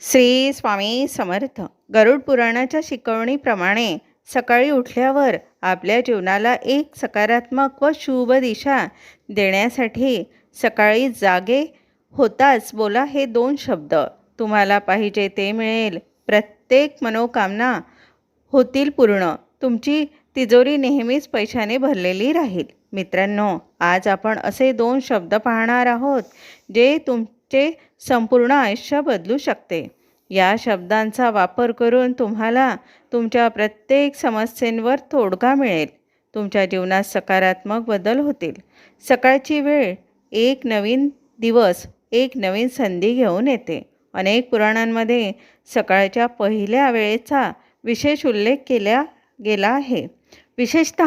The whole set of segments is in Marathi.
श्री स्वामी समर्थ. गरुड पुराणाच्या शिकवणीप्रमाणे सकाळी उठल्यावर आपल्या जीवनाला एक सकारात्मक व शुभ दिशा देण्यासाठी सकाळी जागे होताच बोला हे दोन शब्द. तुम्हाला पाहिजे ते मिळेल. प्रत्येक मनोकामना होतील पूर्ण. तुमची तिजोरी नेहमीच पैशाने भरलेली राहील. मित्रांनो आज आपण असे दोन शब्द पाहणार आहोत जे तुम चे संपूर्ण आयुष्य बदलू शकते. या शब्दांचा वापर करून तुम्हाला तुमच्या प्रत्येक समस्येंवर तोडगा मिळेल. तुमच्या जीवनात सकारात्मक बदल होतील. सकाळची वेळ एक नवीन दिवस एक नवीन संधी घेऊन येते. अनेक पुराणांमध्ये सकाळच्या पहिल्या वेळेचा विशेष उल्लेख केला गेला आहे. विशेषत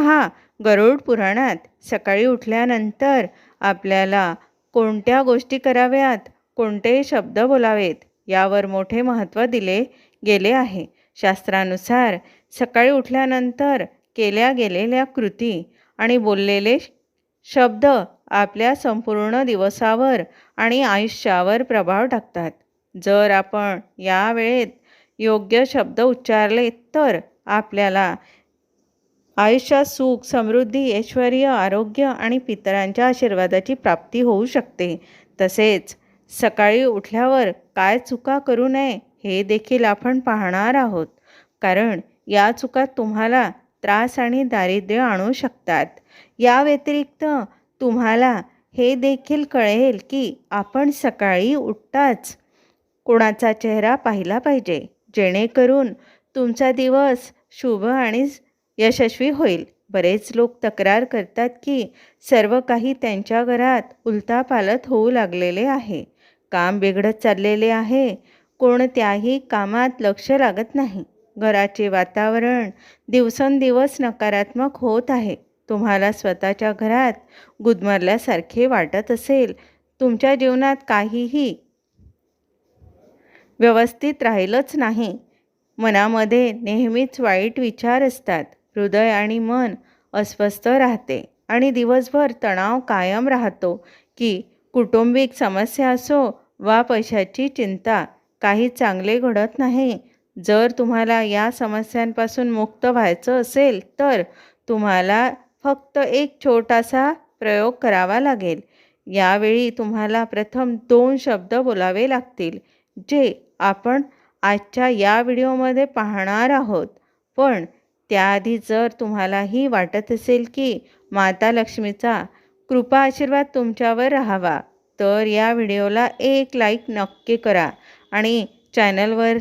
गरुड पुराणात सकाळी उठल्यानंतर आपल्याला कोणत्या गोष्टी कराव्यात? कोणते शब्द बोलावेत. यावर मोठे महत्त्व दिले गेले आहे. शास्त्रानुसार सकाळी उठल्यानंतर केल्या गेलेल्या कृती आणि बोललेले शब्द आपल्या संपूर्ण दिवसावर आणि आयुष्यावर प्रभाव टाकतात. जर आपण या वेळेत योग्य शब्द उच्चारले तर आपल्याला आयुष्यात सुख समृद्धी ऐश्वर आरोग्य आणि पितरांच्या आशीर्वादाची प्राप्ती होऊ शकते. तसेच सकाळी उठल्यावर काय चुका करू नये हे देखील आपण पाहणार आहोत. कारण या चुका तुम्हाला त्रास आणि दारिद्र्य आणू शकतात. या व्यतिरिक्त तुम्हाला हे देखील कळेल की आपण सकाळी उठताच कोणाचा चेहरा पाहिला पाहिजे जेणेकरून तुमचा दिवस शुभ आणि यशस्वी होईल. बरेच लोक तक्रार करतात की सर्व काही त्यांच्या घरात उलतापालत होऊ लागलेले आहे. काम बिघडत चाललेले आहे. कोणत्याही कामात लक्ष लागत नाही. घराचे वातावरण दिवसेंदिवस नकारात्मक होत आहे. तुम्हाला स्वतःच्या घरात गुदमरल्यासारखे वाटत असेल. तुमच्या जीवनात काहीही व्यवस्थित राहिलंच नाही. मनामध्ये नेहमीच वाईट विचार असतात. हृदय आणि मन अस्वस्थ राहते आणि दिवसभर तणाव कायम राहतो की कुटुंबिक समस्या असो वा पैशाची चिंता काही चांगले घडत नाही. जर तुम्हाला या समस्यांपासून मुक्त व्हायचं असेल तर तुम्हाला फक्त एक छोटासा प्रयोग करावा लागेल. यावेळी तुम्हाला प्रथम दोन शब्द बोलावे लागतील जे आपण आजच्या या व्हिडिओमध्ये पाहणार आहोत. पण त्याआधी जर तुम्हालाही वाटत असेल की माता लक्ष्मीचा कृपा आशीर्वाद तुमच्यावर राहावा तर या व्हिडिओला एक लाईक नक्की करा आणि चॅनलवर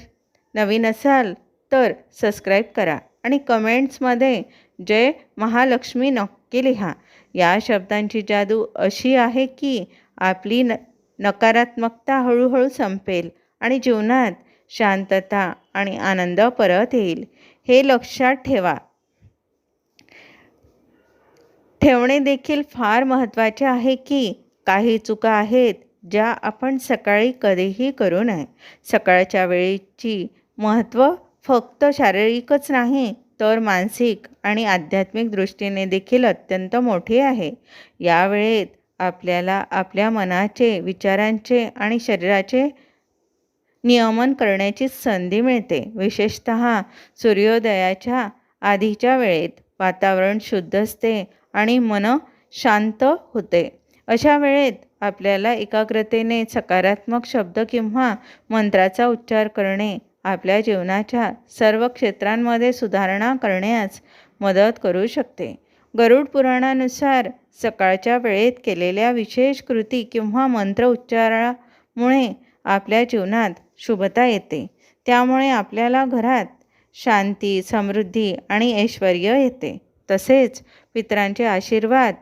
नवीन असाल तर सबस्क्राईब करा आणि कमेंट्समध्ये जय महालक्ष्मी नक्की लिहा. या शब्दांची जादू अशी आहे की आपली न नकारात्मकता हळूहळू संपेल आणि जीवनात शांतता आणि आनंद परत येईल. हे लक्षात ठेवा. ठेवणे देखील फार महत्त्वाचे आहे की काही चुका आहेत ज्या आपण सकाळी कधीही करू नये. सकाळच्या वेळेची महत्त्व फक्त शारीरिकच नाही तर मानसिक आणि आध्यात्मिक दृष्टीने देखील अत्यंत मोठी आहे. या वेळेत आपल्याला आपल्या मनाचे विचारांचे आणि शरीराचे नियमन करण्याची संधी मिळते. विशेषत सूर्योदयाच्या आधीच्या वेळेत वातावरण शुद्ध असते आणि मन शांत होते. अशा वेळेत आपल्याला एकाग्रतेने सकारात्मक शब्द किंवा मंत्राचा उच्चार करणे आपल्या जीवनाच्या सर्व क्षेत्रांमध्ये सुधारणा करण्यास मदत करू शकते. गरुड पुराणानुसार सकाळच्या वेळेत केलेल्या विशेष कृती किंवा मंत्र उच्चारामुळे आपल्या जीवनात शुभता येते. त्यामुळे आपल्याला घरात शांती समृद्धी आणि ऐश्वर येते. तसेच पितरांचे आशीर्वाद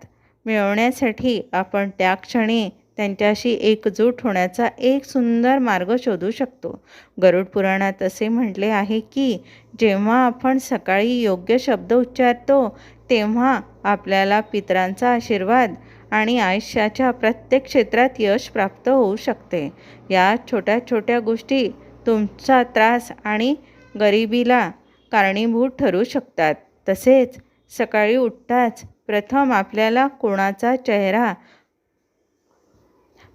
मिळवण्यासाठी आपण त्या क्षणी त्यांच्याशी एकजूट होण्याचा एक सुंदर मार्ग शोधू शकतो. गरुड पुराणात असे म्हटले आहे की जेव्हा आपण सकाळी योग्य शब्द उच्चारतो तेव्हा आपल्याला पितरांचा आशीर्वाद आणि आयुष्याच्या प्रत्येक क्षेत्रात यश प्राप्त होऊ शकते. या छोट्या छोट्या गोष्टी तुमचा त्रास आणि गरिबीला कारणीभूत ठरू शकतात. तसेच सकाळी उठताच प्रथम आपल्याला कोणाचा चेहरा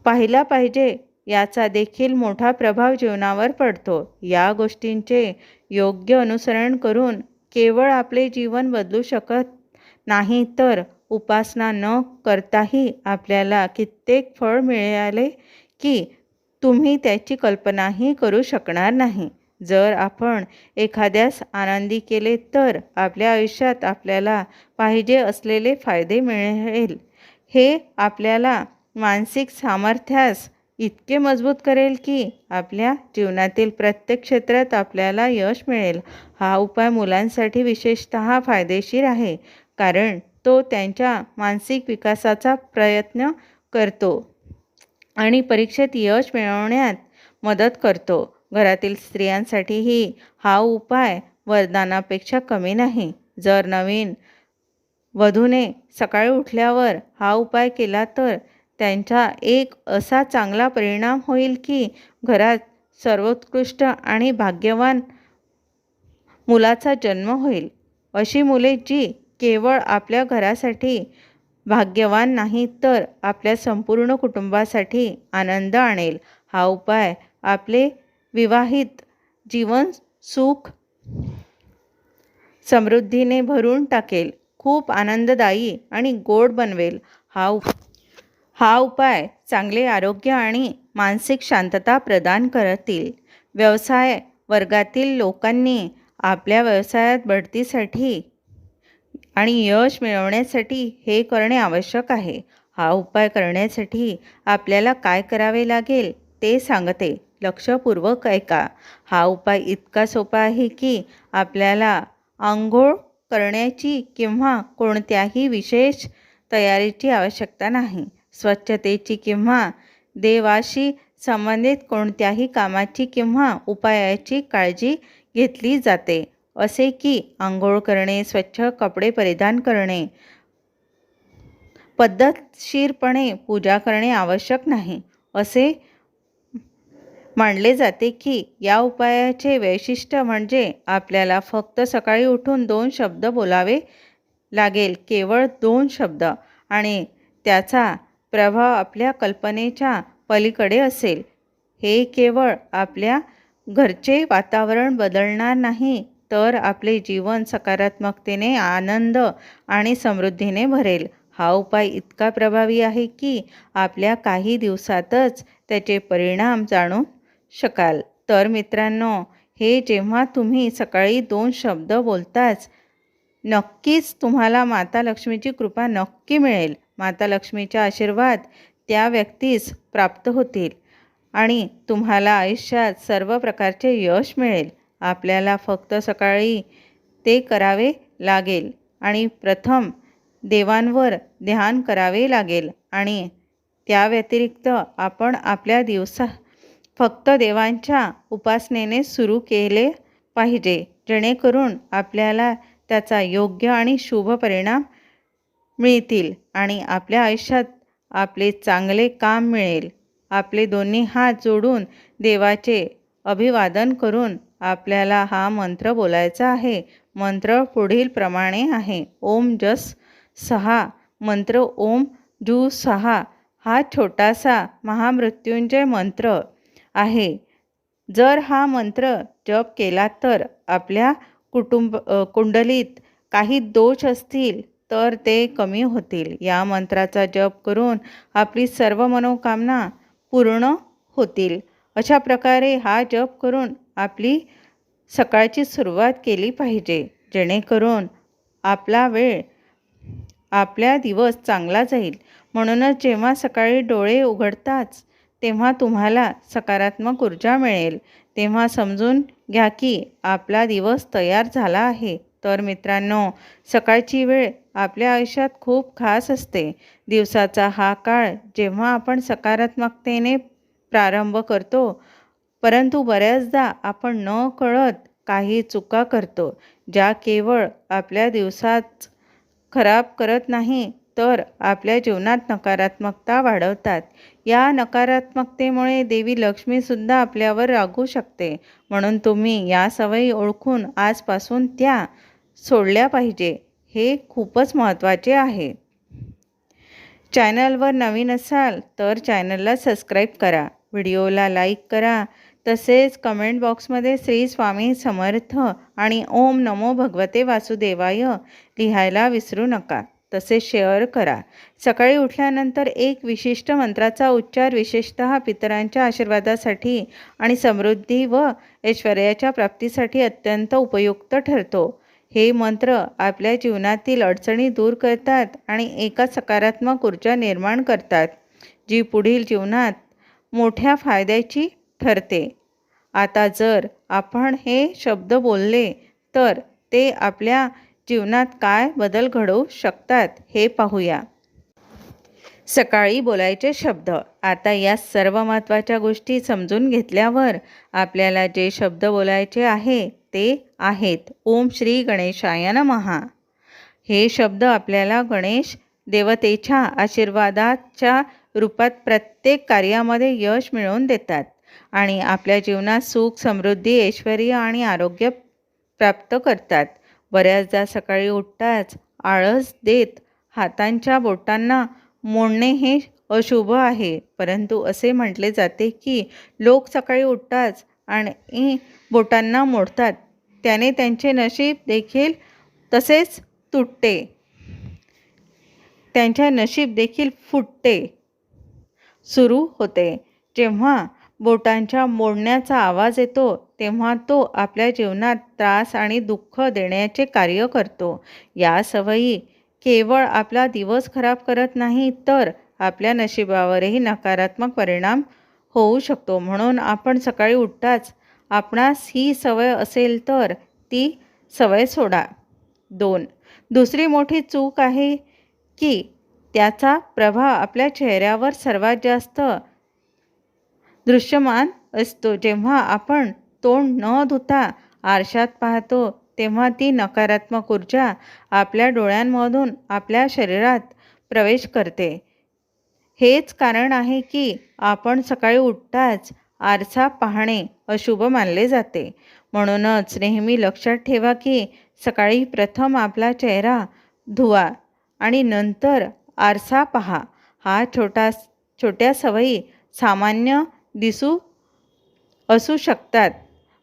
पाहिला पाहिजे याचा देखील मोठा प्रभाव जीवनावर पडतो. या गोष्टींचे योग्य अनुसरण करून केवळ आपले जीवन बदलू शकत नाही तर उपासना न करताही आपल्याला कित्येक फळ मिळाले की तुम्ही त्याची कल्पनाही करू शकणार नाही. जर आपण एखाद्यास आनंदी केले तर आपल्या आयुष्यात आपल्याला पाहिजे असलेले फायदे मिळेल. हे आपल्याला मानसिक सामर्थ्यास इतके मजबूत करेल की आपल्या जीवनातील प्रत्येक क्षेत्रात आपल्याला यश मिळेल. हा उपाय मुलांसाठी विशेषत फायदेशीर आहे. कारण तो त्यांच्या मानसिक विकासाचा प्रयत्न करतो आणि परीक्षेत यश मिळवण्यात मदत करतो. घरातील स्त्रियांसाठीही हा उपाय वरदानापेक्षा कमी नाही. जर नवीन वधूने सकाळी उठल्यावर हा उपाय केला तर त्यांचा एक असा चांगला परिणाम होईल की घरात सर्वोत्कृष्ट आणि भाग्यवान मुलाचा जन्म होईल. अशी मुले जी केवळ आपल्या घरासाठी भाग्यवान नाही तर आपल्या संपूर्ण कुटुंबासाठी आनंद आणेल. हा उपाय आपले विवाहित जीवन सुख समृद्धीने भरून टाकेल. खूप आनंददायी आणि गोड बनवेल. हा उप हा उपाय चांगले आरोग्य आणि मानसिक शांतता प्रदान करतील. व्यवसाय वर्गातील लोकांनी आपल्या व्यवसायात बढतीसाठी आणि यश मिळवण्यासाठी हे करणे आवश्यक आहे. हा उपाय करण्यासाठी आपल्याला काय करावे लागेल ते सांगते. लक्षपूर्वक ऐका. हा उपाय इतका सोपा आहे की आपल्याला आंघोळ करण्याची किंवा कोणत्याही विशेष तयारीची आवश्यकता नाही. स्वच्छतेची किंवा देवाशी संबंधित कोणत्याही कामाची किंवा उपायाची काळजी घेतली जाते. असे की आंघोळ करणे स्वच्छ कपडे परिधान करणे पद्धतशीरपणे पूजा करणे आवश्यक नाही. असे मानले जाते की या उपायाचे वैशिष्ट्य म्हणजे आपल्याला फक्त सकाळी उठून दोन शब्द बोलावे लागेल केवळ दोन शब्द आणि त्याचा प्रभाव आपल्या कल्पनेच्या पलीकडे असेल. हे केवळ आपल्या घरचे वातावरण बदलणार नाही तर आपले जीवन सकारात्मकतेने आनंद आणि समृद्धीने भरेल. हा उपाय इतका प्रभावी आहे की आपल्या काही दिवसातच त्याचे परिणाम जाणू शकाल. तर मित्रांनो हे जेव्हा तुम्ही सकाळी दोन शब्द बोलताच नक्कीच तुम्हाला माता लक्ष्मीची कृपा नक्की मिळेल. माता लक्ष्मीचा आशीर्वाद त्या व्यक्तीस प्राप्त होतील आणि तुम्हाला आयुष्यात सर्व प्रकारचे यश मिळेल. आपल्याला फक्त सकाळी ते करावे लागेल. आणि प्रथम देवांवर ध्यान करावे लागेल. आणि त्या व्यतिरिक्त आपण आपल्या दिवसा फक्त देवांच्या उपासनेने सुरू केले पाहिजे जेणेकरून आपल्याला त्याचा योग्य आणि शुभ परिणाम मिळतील आणि आपल्या आयुष्यात आपले चांगले काम मिळेल. आपले दोन्ही हात जोडून देवाचे अभिवादन करून आपल्याला हा मंत्र बोलायचा आहे. मंत्र पुढील प्रमाणे आहे. ओम जस सहा. मंत्र ओम जू सहा. हा छोटासा महामृत्युंजय मंत्र आहे. जर हा मंत्र जप केला तर आपल्या कुटुंब कुंडलीत काही दोष असतील तर ते कमी होतील. या मंत्राचा जप करून आपली सर्व मनोकामना पूर्ण होतील. अशा प्रकारे हा जप करून आपली सकाळची सुरुवात केली पाहिजे. जेणेकरून आपला वेळ आपला दिवस चांगला जाईल. म्हणूनच जेव्हा सकाळी डोळे उघडताच तेव्हा तुम्हाला सकारात्मक ऊर्जा मिळेल. तेव्हा समजून घ्या की आपला दिवस तयार झाला आहे. तर मित्रांनो सकाळची वेळ आपल्या आयुष्यात खूप खास असते. दिवसाचा हा काळ जेव्हा आपण सकारात्मकतेने प्रारंभ करतो. परंतु बऱ्याचदा आपण न कळत काही चुका करतो ज्या केवळ आपल्या दिवसात खराब करत नाही तर आपल्या जीवनात नकारात्मकता वाढवतात. या नकारात्मकतेमुळे देवी लक्ष्मीसुद्धा आपल्यावर रागू शकते. म्हणून तुम्ही या सवयी ओळखून आजपासून त्या सोडल्या पाहिजे. हे खूपच महत्त्वाचे आहे. चॅनलवर नवीन असाल तर चॅनलला सबस्क्राईब करा. व्हिडिओला लाईक करा. तसेच कमेंट बॉक्समध्ये श्री स्वामी समर्थ आणि ओम नमो भगवते वासुदेवाय लिहायला विसरू नका. तसे शेअर करा. सकाळी उठल्यानंतर एक विशिष्ट मंत्राचा उच्चार विशेषत पितरांच्या आशीर्वादासाठी आणि समृद्धी व ऐश्वर्याच्या प्राप्तीसाठी अत्यंत उपयुक्त ठरतो. हे मंत्र आपल्या जीवनातील अडचणी दूर करतात आणि एका सकारात्मक ऊर्जा निर्माण करतात जी पुढील जीवनात मोठ्या फायद्याची ठरते. आता जर आपण हे शब्द बोलले तर ते आपल्या जीवनात काय बदल घडवू शकतात हे पाहूया. सकाळी बोलायचे शब्द. आता या सर्व महत्त्वाच्या गोष्टी समजून घेतल्यावर आपल्याला जे शब्द बोलायचे आहे ते आहेत. ओम श्री गणेशाय नमहा हे शब्द आपल्याला गणेश देवतेच्या आशीर्वादाच्या रूपात प्रत्येक कार्यामध्ये यश मिळवून देतात आणि आपल्या जीवनात सुख समृद्धी ऐश्वर आणि आरोग्य प्राप्त करतात. बऱ्याचदा सकाळी उठताच आळस देत हातांच्या बोटांना मोडणे हे अशुभ आहे. परंतु असे म्हटले जाते की लोक सकाळी उठताच आणि बोटांना मोडतात. त्याने त्यांचे नशीब देखील तसेच तुटते. त्यांच्या नशीब देखील फुटते. सुरू होते. जेव्हा बोटांच्या मोडण्याचा आवाज येतो तेव्हा तो आपल्या जीवनात त्रास आणि दुःख देण्याचे कार्य करतो. या सवयी केवळ आपला दिवस खराब करत नाही तर आपल्या नशिबावरही नकारात्मक परिणाम होऊ शकतो. म्हणून आपण सकाळी उठताच आपणास ही सवय असेल तर ती सवय सोडा. दोन दुसरी मोठी चूक आहे की त्याचा प्रभाव आपल्या चेहऱ्यावर सर्वात जास्त दृश्यमान असतो. जेव्हा आपण तोंड न धुता आरशात पाहतो तेव्हा ती नकारात्मक ऊर्जा आपल्या डोळ्यांमधून आपल्या शरीरात प्रवेश करते. हेच कारण आहे की आपण सकाळी उठताच आरसा पाहणे अशुभ मानले जाते. म्हणूनच नेहमी लक्षात ठेवा की सकाळी प्रथम आपला चेहरा धुवा आणि नंतर आरसा पहा. हा छोटा छोट्या सवयी सामान्य दिसू असू शकतात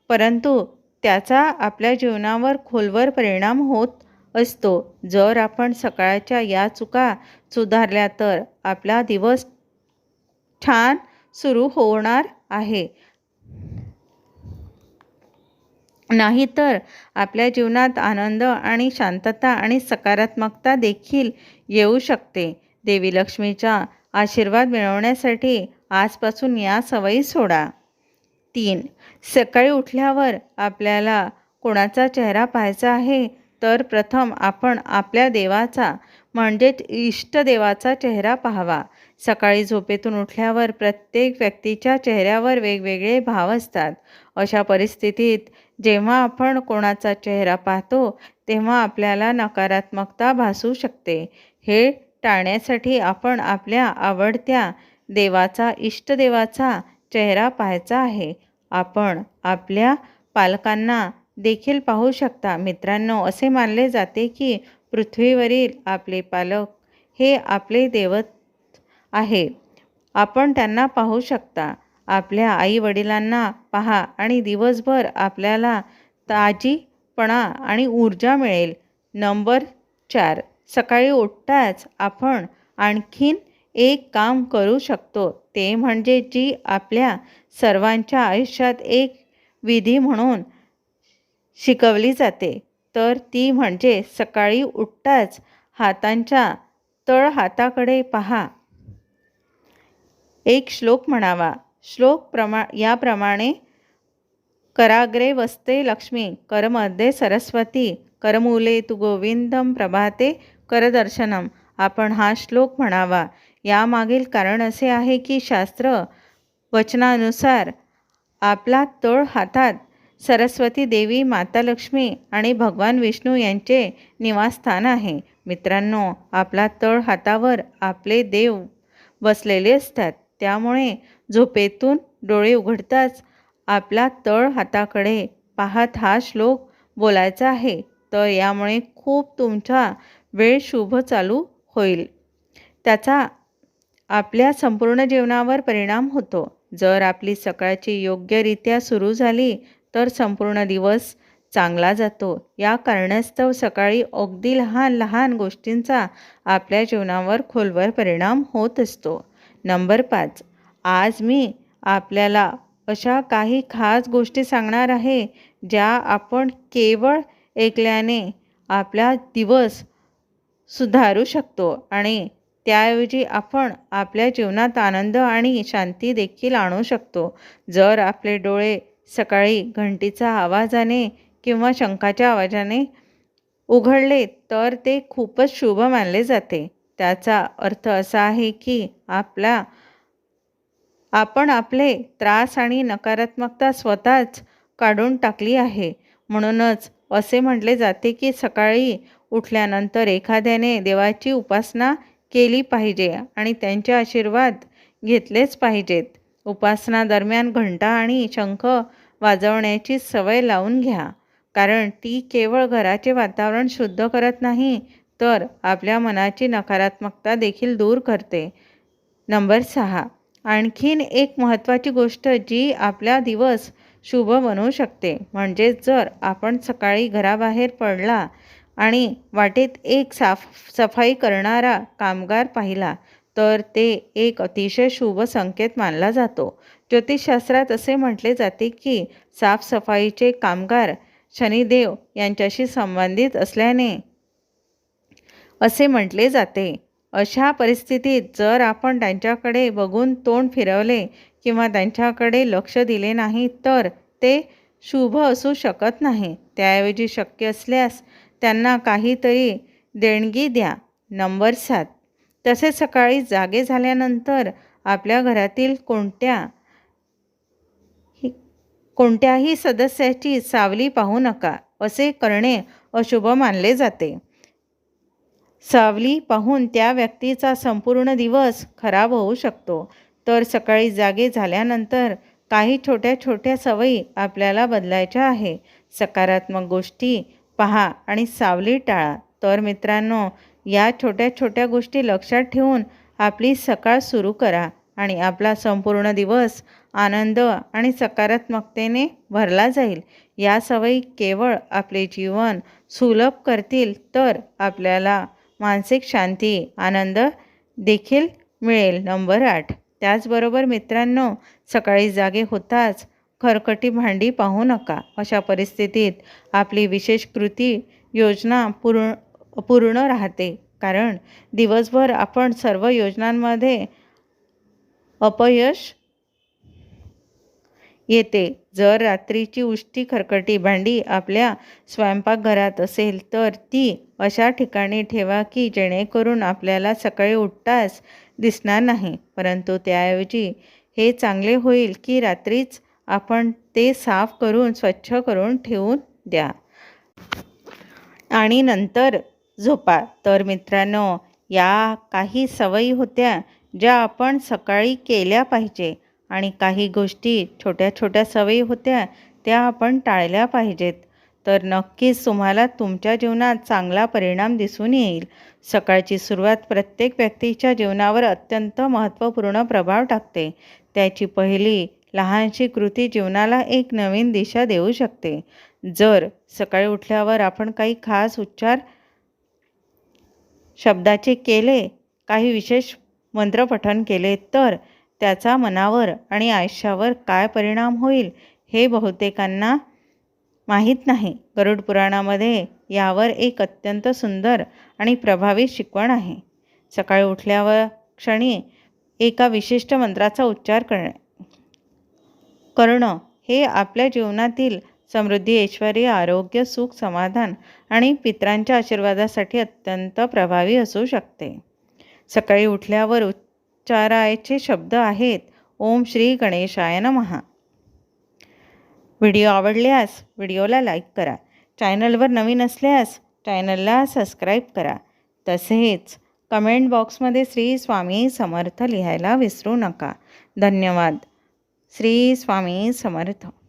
परंतु त्याचा आपल्या जीवनावर खोलवर परिणाम होत असतो. जर आपण सकाळच्या या चुका सुधारल्या तर आपला दिवस छान सुरू होणार आहे. नाहीतर आपल्या जीवनात आनंद आणि शांतता आणि सकारात्मकता देखील येऊ शकते. देवी लक्ष्मीचा आशीर्वाद मिळवण्यासाठी आजपासून या सवयी सोडा. तीन सकाळी उठल्यावर आपल्याला कोणाचा चेहरा पाहायचा आहे तर प्रथम आपण आपल्या देवाचा म्हणजेच इष्टदेवाचा चेहरा पाहावा. सकाळी झोपेतून उठल्यावर प्रत्येक व्यक्तीच्या चेहऱ्यावर वेगवेगळे भाव असतात. अशा परिस्थितीत जेव्हा आपण कोणाचा चेहरा पाहतो तेव्हा आपल्याला नकारात्मकता भासू शकते. हे टाळण्यासाठी आपण आपल्या आवडत्या देवाचा इष्टदेवाचा चेहरा पाहायचा आहे. आपण आपल्या पालकांना देखील पाहू शकता. मित्रांनो असे मानले जाते की पृथ्वीवरील आपले पालक हे आपले देवत आहे. आपण त्यांना पाहू शकता. आपल्या आईवडिलांना पहा आणि दिवसभर आपल्याला ताजीपणा आणि ऊर्जा मिळेल. नंबर चार. सकाळी उठताच आपण आणखीन एक काम करू शकतो. ते म्हणजे जी आपल्या सर्वांच्या आयुष्यात एक विधी म्हणून शिकवली जाते तर ती म्हणजे सकाळी उठताच हातांच्या तळ हाताकडे पहा. एक श्लोक म्हणावा. श्लोक प्रमा याप्रमाणे कराग्रे वस्ते लक्ष्मी करमध्ये सरस्वती करमूले तु गोविंदम प्रभाते करदर्शनम. आपण हा श्लोक म्हणावा. यामागील कारण असे आहे की शास्त्र वचनानुसार आपला तळ हातात सरस्वती देवी माता लक्ष्मी आणि भगवान विष्णू यांचे निवासस्थान आहे. मित्रांनो आपला तळ हातावर आपले देव बसलेले असतात. त्यामुळे झोपेतून डोळे उघडताच आपला तळ हाताकडे पाहत हा श्लोक बोलायचा आहे. तर यामुळे खूप तुमच्या वेळ शुभ चालू होईल. त्याचा आपल्या संपूर्ण जीवनावर परिणाम होतो. जर आपली सकाळची योग्यरित्या सुरू झाली तर संपूर्ण दिवस चांगला जातो. या कारणास्तव सकाळी अगदी लहान लहान गोष्टींचा आपल्या जीवनावर खोलवर परिणाम होत असतो. नंबर पाच आज मी आपल्याला अशा काही खास गोष्टी सांगणार आहे ज्या आपण केवळ ऐकल्याने आपला दिवस सुधारू शकतो आणि त्याऐवजी आपण आपल्या जीवनात आनंद आणि शांती देखील आणू शकतो. जर आपले डोळे सकाळी घंटीचा आवाजाने किंवा शंखाच्या आवाजाने उघडले तर ते खूपच शुभ मानले जाते. त्याचा अर्थ असा आहे की आपला आपण आपले त्रास आणि नकारात्मकता स्वतःच काढून टाकली आहे. म्हणूनच असे म्हटले जाते की सकाळी उठल्यानंतर एखाद्याने देवाची उपासना केली पाहिजे आणि त्यांचे आशीर्वाद घेतलेच पाहिजेत. उपासना दरम्यान घंटा आणि शंख वाजवण्याची सवय लावून घ्या. कारण ती केवळ घराचे वातावरण शुद्ध करत नाही तर आपल्या मनाची नकारात्मकता देखील दूर करते. नंबर सहा. आणखीन एक महत्त्वाची गोष्ट जी आपला दिवस शुभ बनवू शकते म्हणजे जर आपण सकाळी घराबाहेर पडला आणि वाटेत एक साफ सफाई करणारा कामगार पाहिला तर ते एक अतिशय शुभ संकेत मानला जातो. ज्योतिषशास्त्रात असे म्हटले जाते की साफसफाईचे कामगार शनिदेव यांच्याशी संबंधित असल्याने असे म्हटले जाते. अशा परिस्थितीत जर आपण त्यांच्याकडे बघून तोंड फिरवले किंवा त्यांच्याकडे लक्ष दिले नाही तर ते शुभ असू शकत नाही. त्याऐवजी शक्य असल्यास त्यांना काहीतरी देणगी द्या. नंबर सात. तसेच सकाळी जागे झाल्यानंतर आपल्या घरातील कोणत्या कोणत्याही सदस्याची सावली पाहू नका. असे करणे अशुभ मानले जाते. सावली पाहून त्या व्यक्तीचा संपूर्ण दिवस खराब होऊ शकतो. तर सकाळी जागे झाल्यानंतर काही छोट्या छोट्या सवयी आपल्याला बदलायच्या आहे. सकारात्मक गोष्टी पहा आणि सावली टाळा. तर मित्रांनो या छोट्या छोट्या गोष्टी लक्षात ठेवून आपली सकाळ सुरू करा आणि आपला संपूर्ण दिवस आनंद आणि सकारात्मकतेने भरला जाईल. या सवयी केवळ आपले जीवन सुलभ करतील तर आपल्याला मानसिक शांती आनंद देखील मिळेल. नंबर आठ. त्याचबरोबर मित्रांनो सकाळी जागे होताच खरकटी भांडी पाहू नका. अशा परिस्थितीत आपली विशेष कृती योजना पूर्ण पूर्ण राहते. कारण दिवसभर आपण सर्व योजनांमध्ये अपयश येते. जर रात्रीची उष्टी खरकटी भांडी आपल्या स्वयंपाकघरात असेल तर ती अशा ठिकाणी ठेवा की जेणेकरून आपल्याला सकाळी उठताच दिसणार नाही. परंतु त्याऐवजी हे चांगले होईल की रात्रीच आपण ते साफ करून स्वच्छ करून ठेवून द्या. आणि नंतर झोपा. तर मित्रांनो या काही सवयी होत्या ज्या आपण सकाळी केल्या पाहिजे. आणि काही गोष्टी छोट्या छोट्या सवयी होत्या त्या आपण टाळल्या पाहिजेत. तर नक्कीच तुम्हाला तुमच्या जीवनात चांगला परिणाम दिसून येईल. सकाळची सुरुवात प्रत्येक व्यक्तीच्या जीवनावर अत्यंत महत्त्वपूर्ण प्रभाव टाकते. त्याची पहिली लहानशी कृती जीवनाला एक नवीन दिशा देऊ शकते. जर सकाळी उठल्यावर आपण काही खास उच्चार शब्दाचे केले काही विशेष मंत्रपठन केले तर त्याचा मनावर आणि आयुष्यावर काय परिणाम होईल हे बहुतेकांना माहीत नाही. गरुड पुराणामध्ये यावर एक अत्यंत सुंदर आणि प्रभावी शिकवण आहे. सकाळी उठल्यावर क्षणी एका विशिष्ट मंत्राचा उच्चार करणे करणं हे आपल्या जीवनातील समृद्धी ऐश्वर्य आरोग्य सुख समाधान आणि पित्रांच्या आशीर्वादासाठी अत्यंत प्रभावी असू शकते. सकाळी उठल्यावर उच्चारायचे शब्द आहेत ओम श्री गणेशाय नमहा व्हिडिओ आवडल्यास व्हिडिओला लाईक करा. चॅनलवर नवीन असल्यास चॅनलला सबस्क्राईब करा. तसेच कमेंट बॉक्समध्ये श्री स्वामी समर्थ लिहायला विसरू नका. धन्यवाद. श्री स्वामी समर्थ.